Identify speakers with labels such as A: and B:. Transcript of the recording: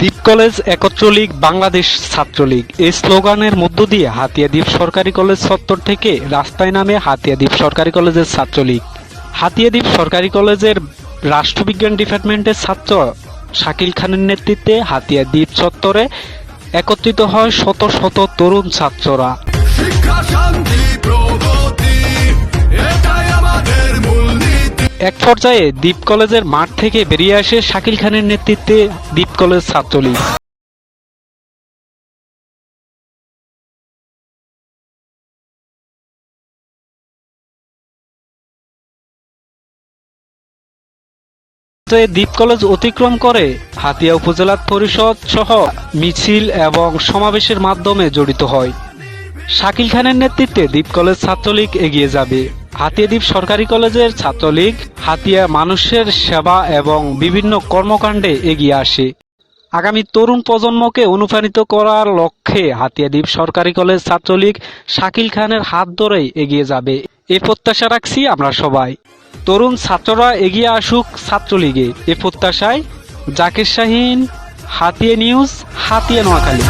A: দ্বীপ কলেজ, একত্র লীগ, বাংলাদেশ ছাত্রলীগ এই স্লোগানের মধ্য দিয়ে হাতিয়া দ্বীপ সরকারি কলেজ চত্বর থেকে রাস্তায় নামে হাতিয়া দ্বীপ সরকারি কলেজের ছাত্রলীগ হাতিয়া দ্বীপ সরকারি কলেজের রাষ্ট্রবিজ্ঞান ডিপার্টমেন্টের ছাত্র শাকিল খানের নেতৃত্বে হাতিয়া দ্বীপ চত্বরে একত্রিত হয় শত শত তরুণ ছাত্ররা।
B: শিক্ষা শান্তি প্রগতি।
A: পর্যায়ে দ্বীপ কলেজের মাঠ থেকে বেরিয়ে আসে শাকিল খানের নেতৃত্বে দ্বীপ কলেজ ছাত্রলীগ। দ্বীপ কলেজ অতিক্রম করে হাতিয়া উপজেলা পরিষদ সহ মিছিল এবং সমাবেশের মাধ্যমে জড়িত হয়। শাকিল খানের নেতৃত্বে দ্বীপ কলেজ ছাত্রলীগ এগিয়ে যাবে। হাতিয়া দ্বীপ সরকারি কলেজের ছাত্রলীগ হাতিয়া মানুষের সেবা এবং বিভিন্ন কর্মকাণ্ডে এগিয়ে আসে। আগামী তরুণ প্রজন্মকে অনুপ্রাণিত করার লক্ষ্যে হাতিয়া দ্বীপ সরকারি কলেজ ছাত্রলীগ শাকিল খানের হাত ধরেই এগিয়ে যাবে। এ প্রত্যাশা রাখছি আমরা সবাই। তরুণ ছাত্ররা এগিয়ে আসুক ছাত্রলীগে। এ প্রত্যাশায় জাকির শাহিন, হাতিয়া নিউজ, হাতিয়া নোয়াখালী।